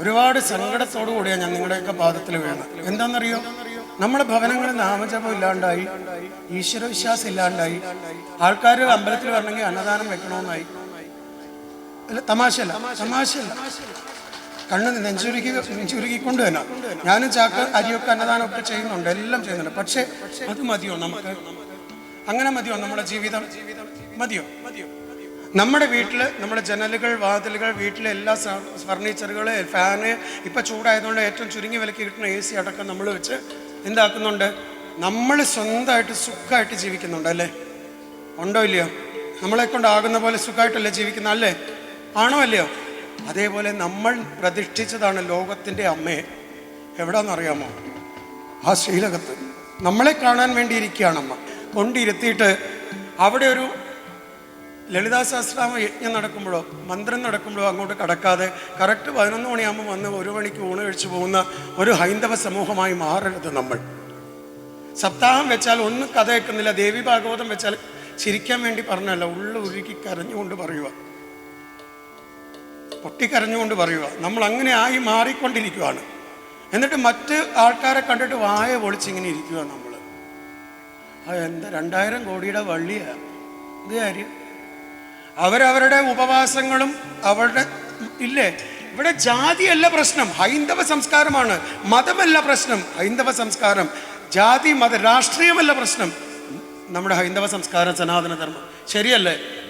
ഒരുപാട് സങ്കടത്തോടു കൂടിയാണ് ഞാൻ നിങ്ങളുടെയൊക്കെ പാദത്തിൽ വീണത്. എന്താണെന്നറിയോ? നമ്മുടെ ഭവനങ്ങളിൽ നാമജപം ഇല്ലാണ്ടായി ഈശ്വരവിശ്വാസം ഇല്ലാണ്ടായി ആൾക്കാർ അമ്പലത്തിൽ വരണമെങ്കിൽ അന്നദാനം വെക്കണമെന്നായി. അല്ല തമാശയല്ല തമാശയല്ല. കണ്ണ് നെഞ്ചുരുക്കി നെഞ്ചുരുക്കിക്കൊണ്ട് തന്നെ. ഞാനും ചാക്ക അരിയൊക്കെ അന്നദാനമൊക്കെ ചെയ്യുന്നുണ്ട് എല്ലാം ചെയ്യുന്നുണ്ട്. പക്ഷേ അത് മതിയോ നമുക്ക്? അങ്ങനെ മതിയോ നമ്മുടെ ജീവിതം? മതിയോ മതിയോ? നമ്മുടെ വീട്ടിൽ നമ്മുടെ ജനലുകൾ വാതിലുകൾ വീട്ടിലെ എല്ലാ ഫർണിച്ചറുകൾ ഫാന് ഇപ്പം ചൂടായതുകൊണ്ട് ഏറ്റവും ചുരുങ്ങി വിലക്ക് കിട്ടുന്ന എ സി അടക്കം നമ്മൾ വെച്ച് എന്താക്കുന്നുണ്ട്? നമ്മൾ സ്വന്തമായിട്ട് സുഖമായിട്ട് ജീവിക്കുന്നുണ്ട് അല്ലേ? ഉണ്ടോ ഇല്ലയോ? നമ്മളെ കൊണ്ടാകുന്ന പോലെ സുഖമായിട്ടല്ലേ ജീവിക്കുന്ന അല്ലേ? ആണോ അല്ലയോ? അതേപോലെ നമ്മൾ പ്രതിഷ്ഠിച്ചതാണ് ലോകത്തിന്റെ അമ്മയെ എവിടാന്നറിയാമോ? ആ ശ്രീലകത്ത്. നമ്മളെ കാണാൻ വേണ്ടി ഇരിക്കുകയാണ് അമ്മ കൊണ്ടിരുത്തിയിട്ട് അവിടെ ഒരു ലളിതാ സഹസ്രാമ യജ്ഞം നടക്കുമ്പോഴോ മന്ത്രം നടക്കുമ്പോഴോ അങ്ങോട്ട് കടക്കാതെ കറക്റ്റ് പതിനൊന്ന് മണിയാകുമ്പോൾ വന്ന് ഒരു മണിക്ക് ഊണ് കഴിച്ചു പോകുന്ന ഒരു ഹൈന്ദവ സമൂഹമായി മാറരുത് നമ്മൾ. സപ്താഹം വെച്ചാൽ ഒന്നും കഥ വെക്കുന്നില്ല ദേവി ഭാഗവതം വെച്ചാൽ ചിരിക്കാൻ വേണ്ടി പറഞ്ഞല്ല ഉള്ളു ഉരുക്കി കരഞ്ഞുകൊണ്ട് പറയുക പൊട്ടിക്കരഞ്ഞുകൊണ്ട് പറയുക നമ്മൾ അങ്ങനെ ആയി മാറിക്കൊണ്ടിരിക്കുകയാണ് എന്നിട്ട് മറ്റ് ആൾക്കാരെ കണ്ടിട്ട് വായ പൊളിച്ചിങ്ങനെ ഇരിക്കുക നമ്മൾ എന്താ രണ്ടായിരം കോടിയുടെ വള്ളിയാണ് ഇത് കാര്യം അവരവരുടെ ഉപവാസങ്ങളും അവരുടെ ഇല്ലേ? ഇവിടെ ജാതിയല്ല പ്രശ്നം. ഹൈന്ദവ സംസ്കാരമാണ്. മതമല്ല പ്രശ്നം. ഹൈന്ദവ സംസ്കാരം. ജാതി മത രാഷ്ട്രീയമല്ല പ്രശ്നം. നമ്മുടെ ഹൈന്ദവ സംസ്കാരം സനാതന ധർമ്മം ശരിയല്ലേ?